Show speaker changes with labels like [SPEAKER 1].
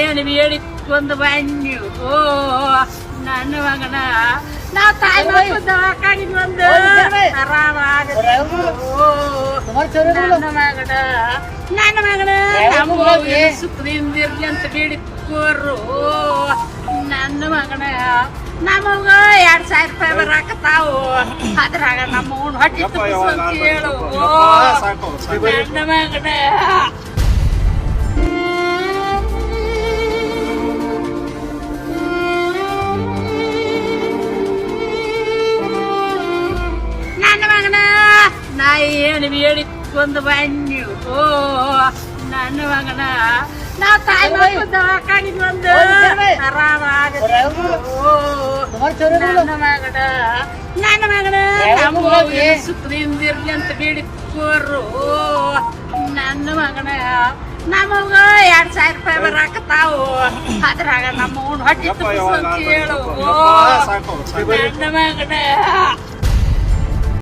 [SPEAKER 1] ಏನು ಹೇಳಿ ಒಂದು ಬನ್ನಿ. ಓ ನನ್ನ ಮಗನ. ನಾವು ತಾಯಿ ಮಕ್ಕಳು ದವಾಖಾನಿಗೆ ಬಂದು ಆರಾಮಾಗುತ್ತೆ ನನ್ನ ಮಗನ. ನನ್ನ ಮಗನ. ನಮಗೆ ಸುಖದಿಂದ ಇರ್ಲಿ ಅಂತ ಬೇಡಿಕೋರು ನನ್ನ ಮಗನ. ನಮಗ ಎರಡ್ ಸಾವಿರ ರೂಪಾಯಿ ಬರಾಕತ್ತಾವು. ಅದ್ರಾಗ ನಮ್ಮ ಹೊಟ್ಟೆ ಕೇಳು ಅಂತ ಹೇಳು. ಓ, ನನ್ನ ಮಗನ. ನಾ ಬೇಡಿ ಒಂದು ಬನ್ನಿ ಓ ನನ್ನ ಮಗನ ನಾವು ತಾಯಿ ದವಾಖಾನಿಗೆ ಬಂದು ಆರಾಮಾಗುತ್ತೆ ಓ, ನನ್ನ ಮಗನ ನನ್ನ ಮಗನ ಸುಖದಿಂದ ಇರ್ಲಿ ಅಂತ ಬೇಡಿಕೋರು ನನ್ನ ಮಗನ ನಮಗ ಎರಡ್ ಸಾವಿರ ರೂಪಾಯಿ ಬರಾಕತ್ತಾವು. ಅದ್ರಾಗ ನಮ್ಮ ಹೊಟ್ಟೆ ತುಂಬಿಸು ಅಂತ ಹೇಳು. ಓ, ನನ್ನ ಮಗನ.